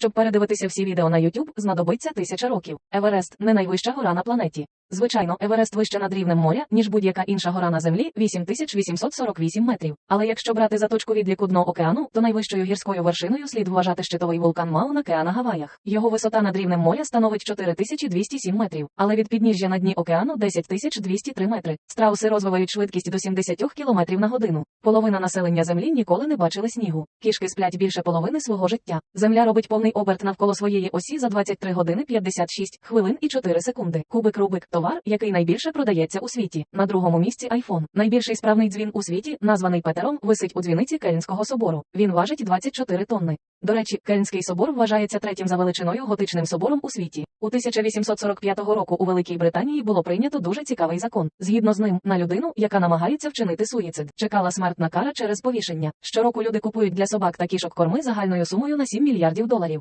Щоб передивитися всі відео на YouTube, знадобиться тисяча років. Еверест не найвища гора на планеті. Звичайно, Еверест вище над рівнем моря, ніж будь-яка інша гора на землі 8848 метрів. Але якщо брати за точку відліку дно океану, то найвищою гірською вершиною слід вважати щитовий вулкан Мауна Кеа на Гаваях. Його висота над рівнем моря становить 4207 метрів, але від підніжжя на дні океану 10203 метри. Страуси розвивають швидкість до 70 км на годину. Половина населення землі ніколи не бачили снігу. Кішки сплять більше половини свого життя. Земля робить повний оберт навколо своєї осі за 23 години 56 хвилин і 4 секунди. Кубик Рубик товар, який найбільше продається у світі. На другому місці iPhone. Найбільший справний дзвін у світі, названий Петером, висить у дзвіниці Кельнського собору. Він важить 24 тонни. До речі, Кельнський собор вважається третім за величиною готичним собором у світі. У 1845 року у Великій Британії було прийнято дуже цікавий закон. Згідно з ним, на людину, яка намагається вчинити суїцид, чекала смертна кара через повішення. Щороку люди купують для собак та кішок корми загальною сумою на 7 мільярдів доларів.